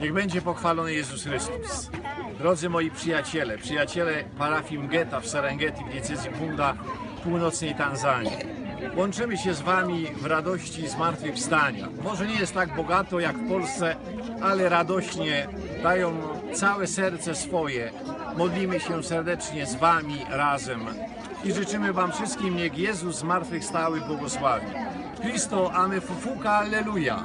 Niech będzie pochwalony Jezus Chrystus. Drodzy moi przyjaciele, przyjaciele parafii Mgeta w Serengeti w diecezji Punda północnej Tanzanii. Łączymy się z Wami w radości zmartwychwstania. Może nie jest tak bogato jak w Polsce, ale radośnie dają całe serce swoje. Modlimy się serdecznie z Wami razem i życzymy Wam wszystkim, niech Jezus zmartwychwstały błogosławi. Cristo ame fufuka, alleluja!